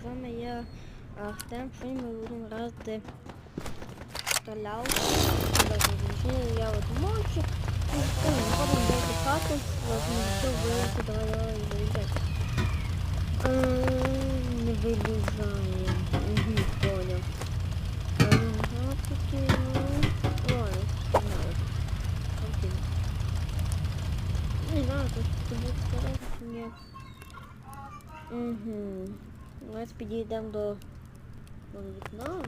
з вами я Артем. Сьогодні ми будемо грати Таляу. Я от мовчу. Ну. Ем, Не вилізає. Угу, ладно, погнали. Окей. Не знаю, тут тобі сказати. Угу. Давайте підійдемо до, вікна.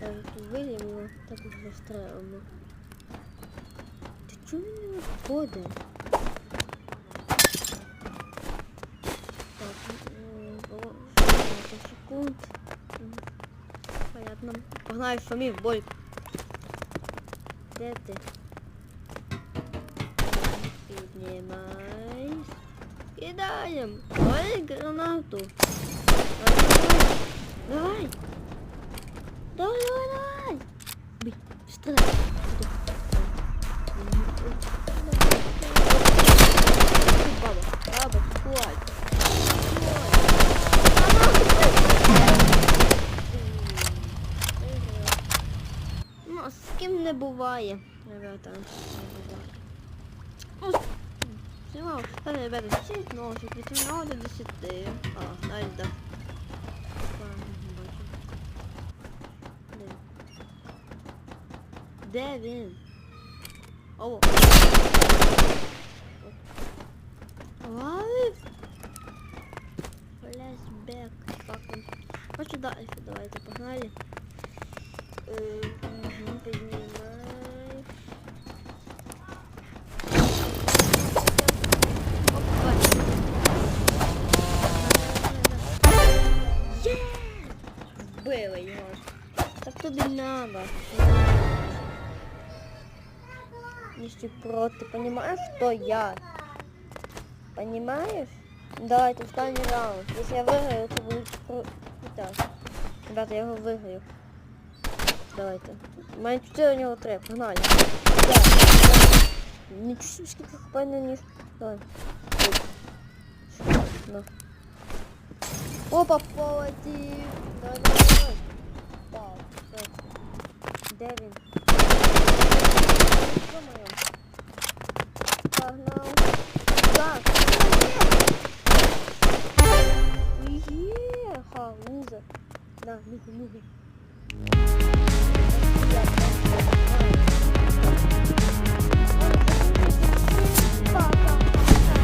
Так, тут вийдемо, так і застрелимо. Ти чого він не виходить? Так, м, було 15 секунд. Понятно. Погнали самі в бой. Де ти? Піднімай. Кидаем. Ой, гранату. Давай. Давай, давай, давай. Бей, стреляй. Баба, баба, хватит. Ну, не буває, ребята. Не буває. Ну, Знімав, та ребята, всі носик, від 1 до 10. А, навіть так. Де він? О! Лавив? Флешбек. Как он? Хочу дальше, давайте, погнали. Вбили його. Так тобі надо. Нищеброд, ты понимаешь, кто я? Понимаешь? Давайте, встань раунд. Если я выиграю, то будет круто. Ребята, я его выиграю. Давайте. Має 4 у него три. Погнали. Да. Нічого собі, скільки хп на ніж. Давай. Ой. Опа, полетів. Давай, давай, давай. Так. Де він? Є, ха, лузер. На, нюхай, нюхай.